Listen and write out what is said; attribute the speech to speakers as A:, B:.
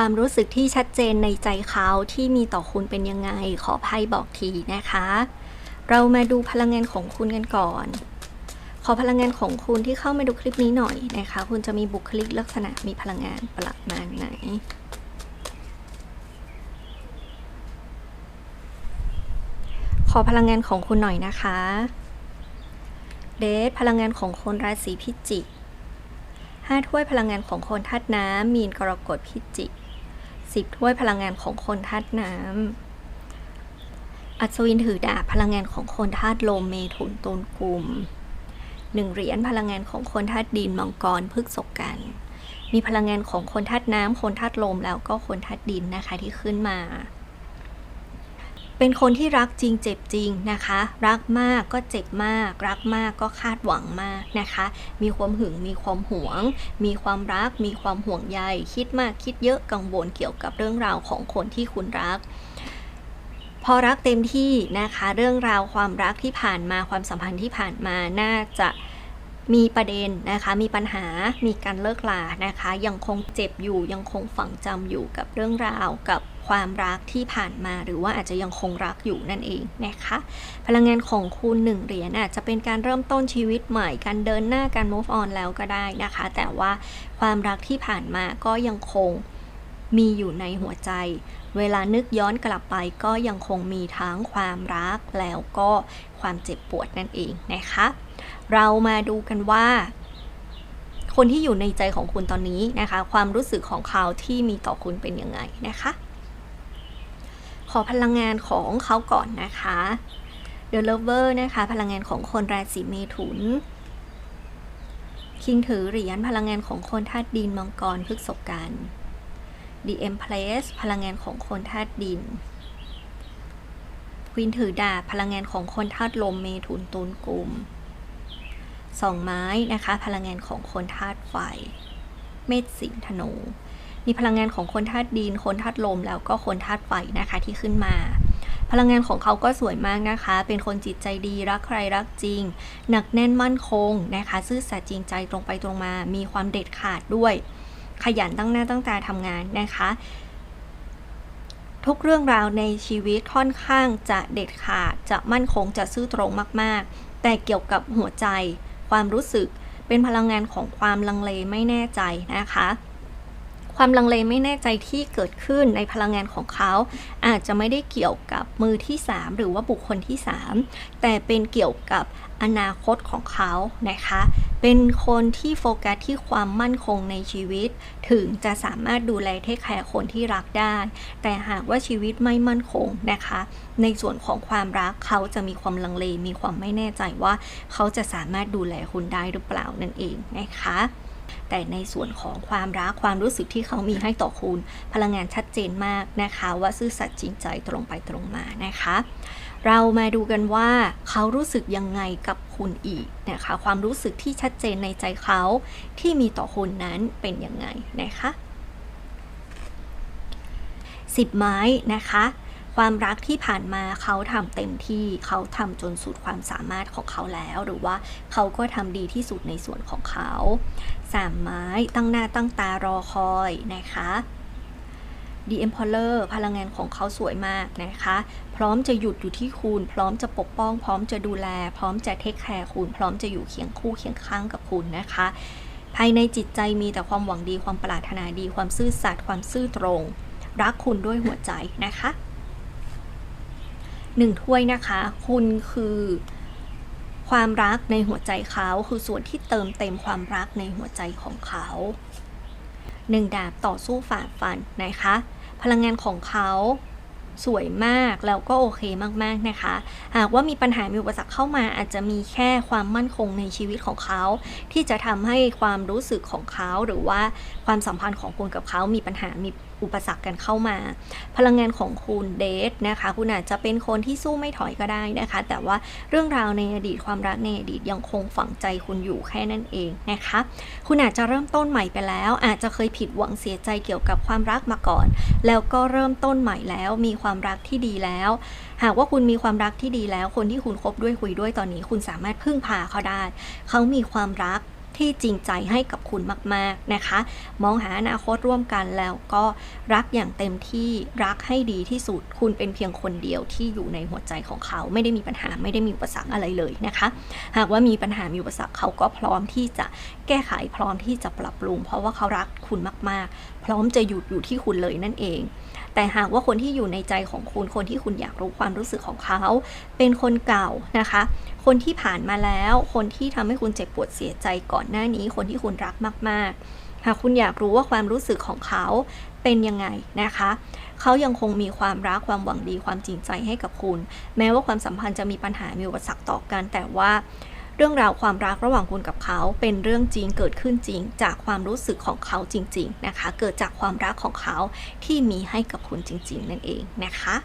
A: ความรู้สึกที่ชัดเจนในใจเขาที่มีต่อคุณเป็นยังไง ขอไพ่บอกทีนะคะ เรามาดูพลังงานของคุณกันก่อน ขอพลังงานของคุณที่เข้ามาดูคลิปนี้หน่อยนะคะ คุณจะมีบุคลิกลักษณะมีพลังงานประมาณไหนขอพลังงานของคุณหน่อยนะคะ เดทพลังงานของคนราศีพิจิกห้าถ้วยพลังงานของคนธาตุน้ำมีนกรกฎพิจิก สิบถ้วยพลังงานของคนธาตุน้ำ อัศวินถือดาบพลังงานของคนธาตุลมเมถุนตุลกลุ่มหนึ่งเหรียญพลังงานของคนธาตุดินมังกรพฤกษกกัน มีพลังงานของคนธาตุน้ำคนธาตุลมแล้วก็คนธาตุดินนะคะที่ขึ้นมา เป็นคนที่รักจริงเจ็บจริงนะคะ รักมากก็เจ็บมาก รักมากก็คาดหวังมากนะคะ มีความหึงมีความหวง มีความรัก มีความห่วงใย คิดมากคิดเยอะกังวลเกี่ยวกับเรื่องราวของคนที่คุณรัก พอรักเต็มที่นะคะ เรื่องราวความรักที่ผ่านมาความสัมพันธ์ที่ผ่านมาน่าจะมีประเด็นนะคะ มีปัญหา มีการเลิกลานะคะ ยังคงเจ็บอยู่ ยังคงฝังจำอยู่กับเรื่องราวกับ ความรักที่ผ่านมาหรือว่าอาจจะยังคงรักอยู่นั่นเองนะคะ พลังงานของคุณหนึ่งเหรียญอาจจะเป็นการเริ่มต้นชีวิตใหม่ การเดินหน้าการ move on แล้วก็ได้นะคะ แต่ว่าความรักที่ผ่านมาก็ยังคงมีอยู่ในหัวใจ เวลานึกย้อนกลับไปก็ยังคงมีทั้งความรักแล้วก็ความเจ็บปวดนั่นเองนะคะ เรามาดูกันว่า คนที่อยู่ในใจของคุณตอนนี้นะคะ ความรู้สึกของเขาที่มีต่อคุณเป็นยังไงนะคะ อพลังงานของเขาก่อนนะคะ The Lover นะคะ พลังงานของคนราศีเมถุน คิงถือเหรียญพลังงานของคนธาตุดินมังกรพฤกษกัน The Empress พลังงานของคนธาตุดินควีนถือดาบพลังงานของคนธาตุลมเมถุนตุลกลุ่มสองไม้นะคะ พลังงานของคนธาตุไฟ เมษสิงธนู มีพลังงานของคนธาตุดิน คนธาตุลม แล้วก็คนธาตุไฟนะคะที่ขึ้นมา พลังงานของเขาก็สวยมากนะคะ เป็นคนจิตใจดีรักใครรักจริง หนักแน่นมั่นคงนะคะ ซื่อสัตย์จริงใจตรงไปตรงมา มีความเด็ดขาดด้วย ขยันตั้งหน้าตั้งตาทำงานนะคะ ทุกเรื่องราวในชีวิตค่อนข้างจะเด็ดขาดจะมั่นคงจะซื่อตรงมากๆ แต่เกี่ยวกับหัวใจ ความรู้สึกเป็นพลังงานของความลังเลไม่แน่ใจนะคะ ความลังเลไม่แน่ใจที่เกิดขึ้นในพลังงานของเขา อาจจะไม่ได้เกี่ยวกับมือที่ 3 หรือว่าบุคคลที่ 3 แต่เป็นเกี่ยวกับอนาคตของเขานะคะ เป็นคนที่โฟกัสที่ความมั่นคงในชีวิต ถึงจะสามารถดูแลเทคแคร์คนที่รักได้ แต่หากว่าชีวิตไม่มั่นคงนะคะ ในส่วนของความรักเขาจะมีความลังเล มีความไม่แน่ใจว่า เขาจะสามารถดูแลคุณได้หรือเปล่านั่นเองนะคะ แต่ในส่วนของความรักความรู้สึกที่เขามีให้ต่อคุณ พลังงานชัดเจนมากนะคะ ว่าซื่อสัตย์จริงใจตรงไปตรงมานะคะ เรามาดูกันว่าเขารู้สึกยังไงกับคุณอีกนะคะ ความรู้สึกที่ชัดเจนในใจเขาที่มีต่อคุณนั้นเป็นยังไงนะคะสิบไม้นะคะ ความรักที่ผ่านมาเขาทำเต็มที่เขาทำจนสุดความสามารถของเขาแล้ว หรือว่าเขาก็ทำดีที่สุดในส่วนของเขาสามไม้ตั้งหน้าตั้งตารอคอยนะคะ The Emperor พลังงานของเขาสวยมากนะคะ พร้อมจะหยุดอยู่ที่คุณ พร้อมจะปกป้อง พร้อมจะดูแล พร้อมจะเทคแคร์คุณ พร้อมจะอยู่เคียงคู่เคียงข้างกับคุณนะคะ ภายในจิตใจมีแต่ความหวังดีความปรารถนาดี ความซื่อสัตย์ความซื่อตรง รักคุณด้วยหัวใจนะคะ หนึ่งถ้วยนะคะ คุณคือความรักในหัวใจเขาคือส่วนที่เติมเต็มความรักในหัวใจของเขาหนึ่งดาบต่อสู้ฝ่าฟันนะคะ พลังงานของเขาสวยมากแล้วก็โอเคมากๆนะคะหากว่ามีปัญหามีอุปสรรคเข้ามาอาจจะมีแค่ความมั่นคงในชีวิตของเขา ที่จะทำให้ความรู้สึกของเขาหรือว่าความสัมพันธ์ของคุณกับเขามีปัญหามีอุปสรรคกันเข้ามา พลังงานของคุณเดทนะคะ คุณอาจจะเป็นคนที่สู้ไม่ถอยก็ได้นะคะ แต่ว่าเรื่องราวในอดีตความรักในอดีตยังคงฝังใจคุณอยู่แค่นั้นเองนะคะ คุณอาจจะเริ่มต้นใหม่ไปแล้ว อาจจะเคยผิดหวังเสียใจเกี่ยวกับความรักมาก่อน แล้วก็เริ่มต้นใหม่แล้วมีความรักที่ดีแล้ว หากว่าคุณมีความรักที่ดีแล้ว คนที่คุณคบด้วยคุยด้วยตอนนี้ คุณสามารถพึ่งพาเขาได้ เขามีความรัก ที่จริงใจให้กับคุณมาก ๆนะคะ มองหาอนาคตร่วมกันแล้วก็รักอย่างเต็มที่รักให้ดีที่สุด คุณเป็นเพียงคนเดียวที่อยู่ในหัวใจของเขา ไม่ได้มีปัญหาไม่ได้มีอุปสรรคอะไรเลยนะคะ หากว่ามีปัญหามีอุปสรรคเขาก็พร้อมที่จะแก้ไขพร้อมที่จะปรับปรุง เพราะว่าเขารักคุณมาก ๆ พร้อมจะหยุดอยู่ที่คุณเลยนั่นเอง แต่หากว่าคนที่อยู่ในใจของคุณคนที่คุณอยากรู้ความรู้สึกของเขา เป็นคนเก่านะคะ คนที่ผ่านมาแล้ว คนที่ทำให้คุณเจ็บปวดเสียใจก่อนหน้านี้ คนที่คุณรักมาก ๆ หากคุณอยากรู้ว่าความรู้สึกของเขาเป็นยังไงนะคะ เขายังคงมีความรักความหวังดีความจริงใจให้กับคุณ แม้ว่าความสัมพันธ์จะมีปัญหามีอุปสรรคต่อกันแต่ว่า เรื่องราวความรักระหว่างคุณกับเขา เป็นเรื่องจริงเกิดขึ้นจริง จากความรู้สึกของเขาจริง ๆ นะคะ เกิดจากความรักของเขาที่มีให้กับคุณจริง ๆ นั่นเองนะคะ